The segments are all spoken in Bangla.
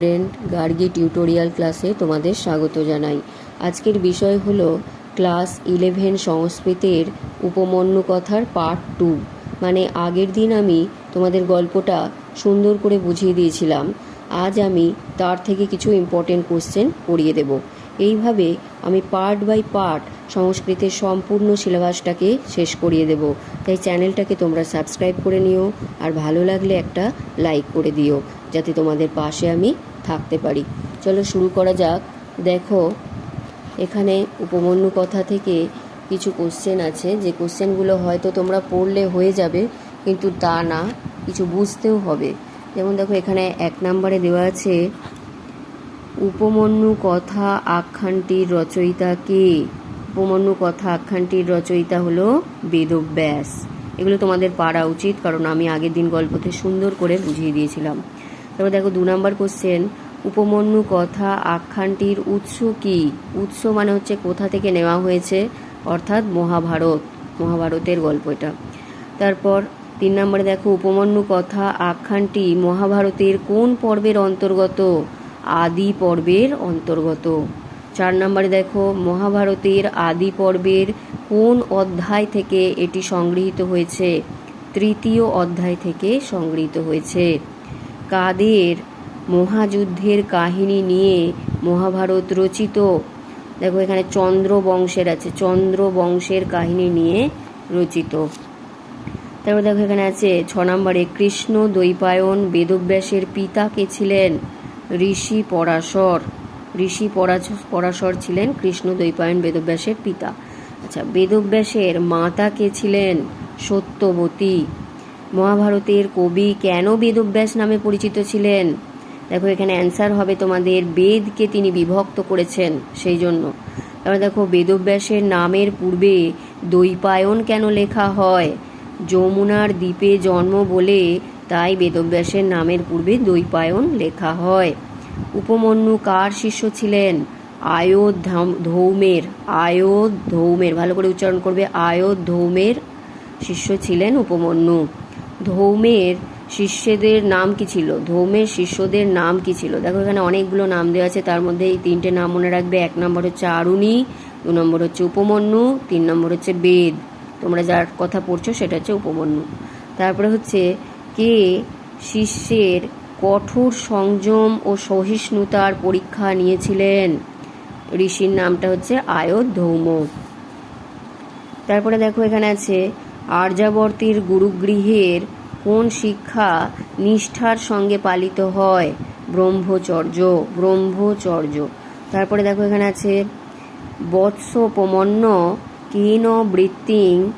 স্টুডেন্ট গার্গি টিউটোরিয়াল ক্লাসে তোমাদের স্বাগত জানাই। আজকের বিষয় হলো ক্লাস ইলেভেন সংস্কৃতের উপমন্যু কথার পার্ট টু। মানে আগের দিন আমি তোমাদের গল্পটা সুন্দর করে বুঝিয়ে দিয়েছিলাম। আজ আমি তার থেকে কিছু ইম্পর্টেন্ট কোশ্চেন পড়িয়ে দেব। এইভাবে আমি পার্ট বাই পার্ট সংস্কৃতের সম্পূর্ণ সিলেবাসটাকে শেষ করিয়ে দেব। তাই চ্যানেলটাকে তোমরা সাবস্ক্রাইব করে নিও আর ভালো লাগলে একটা লাইক করে দিও। যাতে তোমাদের পাশে আমি থাকতে পারি। চলো শুরু করা যাক। দেখো, এখানে উপমন্যু কথা থেকে কিছু কোশ্চেন আছে। যে কোশ্চেনগুলো হয়তো তোমরা পড়লে হয়ে যাবে, কিন্তু তা না, কিছু বুঝতেও হবে। যেমন দেখো, এখানে এক নম্বরে দেওয়া আছে, উপমন্যু কথা আখ্যানটির রচয়িতা কে? উপমন্যু কথা আখ্যানটির রচয়িতা হলো বেদব্যাস। এগুলো তোমাদের পারা উচিত, কারণ আমি আগের দিন গল্পতে সুন্দর করে বুঝিয়ে দিয়েছিলাম। তারপর দেখো দু নম্বর কোশ্চেন উপমন্যু কথা আখ্যানটির উৎস কি? উৎস মানে হচ্ছে কোথা থেকে নেওয়া হয়েছে? অর্থাৎ মহাভারত, মহাভারতের গল্প এটা। তারপর তিন নম্বরে দেখো, উপমন্যু কথা আখ্যানটি মহাভারতের কোন পর্বের অন্তর্গত? আদি পর্বের অন্তর্গত। চার নম্বরে দেখো, মহাভারতের আদি পর্বের কোন অধ্যায় থেকে এটি সংগৃহীত হয়েছে? তৃতীয় অধ্যায় থেকে সংগৃহীত হয়েছে। কাদের মহাযুদ্ধের কাহিনী নিয়ে মহাভারত রচিত। দেখো, এখানে চন্দ্র বংশের আছে, চন্দ্র বংশের কাহিনী নিয়ে রচিত। তারপর দেখো, এখানে আছে, ছ নম্বরে, কৃষ্ণ দ্বৈপায়ন বেদব্যাসের পিতা কে ছিলেন? ঋষি পরাশর। ঋষি পরাশর ছিলেন কৃষ্ণ দ্বৈপায়ন বেদব্যাসের পিতা। আচ্ছা বেদব্যাসের মাতা কে ছিলেন? সত্যবতী। মহাভারতের কবি কেন বেদব্যাস নামে পরিচিত ছিলেন? দেখো, এখানে অ্যান্সার হবে তোমাদের বেদকে তিনি বিভক্ত করেছেন সেই জন্য তারপরে দেখো, বেদব্যাসের নামের পূর্বে দৈপায়ন কেন লেখা হয়? যমুনার দ্বীপে জন্ম বলে তাই বেদব্যাসের নামের পূর্বে দৈপায়ন লেখা হয়। উপমন্যু কার শিষ্য ছিলেন? ধৌমের আয়োধ ধৌমের ভালো করে উচ্চারণ করবে আয়োধ ধৌমের শিষ্য ছিলেন উপমন্যু। ধৌমের শিষ্যদের নাম কি ছিল? ধৌমের শিষ্যদের নাম কি ছিল? দেখো, এখানে অনেকগুলো নাম দেওয়া আছে। তার মধ্যে এই তিনটে নাম মনে রাখবে। এক নম্বর হচ্ছে আরুণী, দু নম্বর হচ্ছে উপমন্যু, তিন নম্বর হচ্ছে বেদ। তোমরা যার কথা পড়ছো সেটা হচ্ছে উপমন্যু। তারপরে হচ্ছে কে শিষ্যের কঠোর সংযম ও সহিষ্ণুতার পরীক্ষা নিয়েছিলেন? ঋষির নামটা হচ্ছে আয়োধ ধৌম তারপরে দেখো, এখানে আছে আর্যাবর্তীর গুরুগৃহের কোন শিক্ষা নিষ্ঠার সঙ্গে পালিত হয়? ব্রহ্মচর্য ব্রহ্মচর্য। তারপরে দেখো এখানে আছে, বৎসোপমন্য কেন বৃত্তিং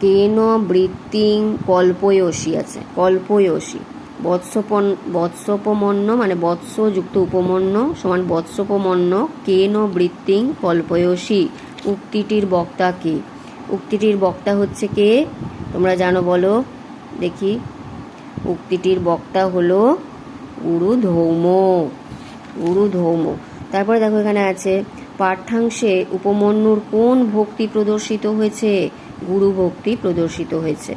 কেন বৃত্তিং কল্পয়সী আছে, কল্পয়সী। বৎসপন, বৎসোপমন্য মানে বৎসযুক্ত উপমন্য সমান বৎসোপমন্য কেন বৃত্তিং কল্পয়সী। উক্তিটির বক্তা কে? উক্তিটির বক্তা হচ্ছে কে? তোমরা জানো, বলো। দেখি। উক্তিটির বক্তা হলো গুরু ধৌম তারপরে দেখো এখানে আছে, পাঠ্যাংশে উপমন্যুর কোন ভক্তি প্রদর্শিত হয়েছে? গুরু ভক্তি প্রদর্শিত হয়েছে।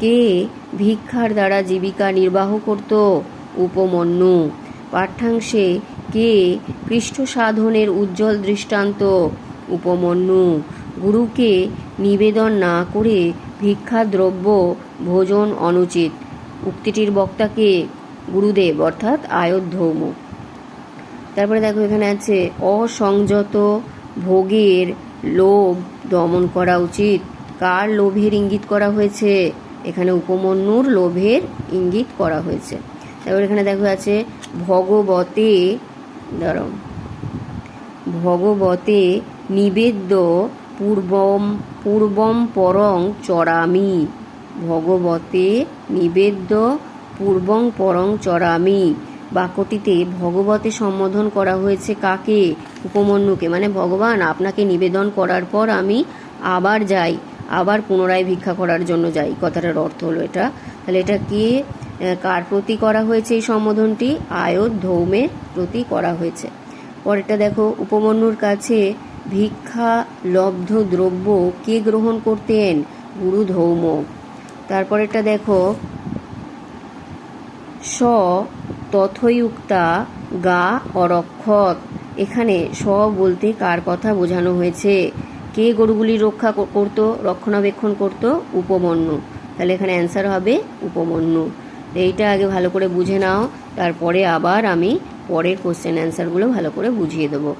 কে ভিক্ষার দ্বারা জীবিকা নির্বাহ করত? উপমন্যু। পাঠ্যাংশে কে পৃষ্ঠ সাধনের উজ্জ্বল দৃষ্টান্ত? উপমন্যু। গুরুকে নিবেদন না করে ভিক্ষা দ্রব্য ভোজন অনুচিত। উক্তিটির বক্তাকে গুরুদেব, অর্থাৎ আয়োধ্যৌম তারপরে দেখো এখানে আছে, অসংযত ভোগের লোভ দমন করা উচিত। কার লোভের ইঙ্গিত করা হয়েছে? এখানে উপমন্যুর লোভের ইঙ্গিত করা হয়েছে। তারপর এখানে দেখো আছে, ভগবতে দাঁড়াও ভগবতে নিবেদ্য পূর্বম পূর্বম পরং চরামি ভগবতে নিবেদ্য পূর্বং পরং চরামি বাক্যটিতে ভগবতে সম্বোধন করা হয়েছে কাকে? উপমন্যুকে। মানে ভগবান, আপনাকে নিবেদন করার পর আমি আবার যাই, আবার পুনরায় ভিক্ষা করার জন্য যাই। কথাটার অর্থ হলো এটা। তাহলে এটা কি কার প্রতি করা হয়েছে এই সম্বোধনটি? আয়োধ ধৌমের প্রতি করা হয়েছে। পরেরটা দেখো, উপমন্যুর কাছে ভিক্ষা, লব্ধ দ্রব্য কে গ্রহণ করতেন? গুরু ধৌম। তারপরেরটা দেখো। স তথৈউক্তা গা অরক্ষত। এখানে স বলতে কার কথা বোঝানো হয়েছে? কে গরুগুলি রক্ষা কর- করতো, রক্ষণাবেক্ষণ করতো? উপমন্যু। তাহলে এখানে অ্যান্সার হবে উপমন্যু। এইটা আগে ভালো করে বুঝে নাও। তারপরে আবার আমি পরের কোশ্চেন অ্যান্সারগুলো ভালো করে বুঝিয়ে দেবো।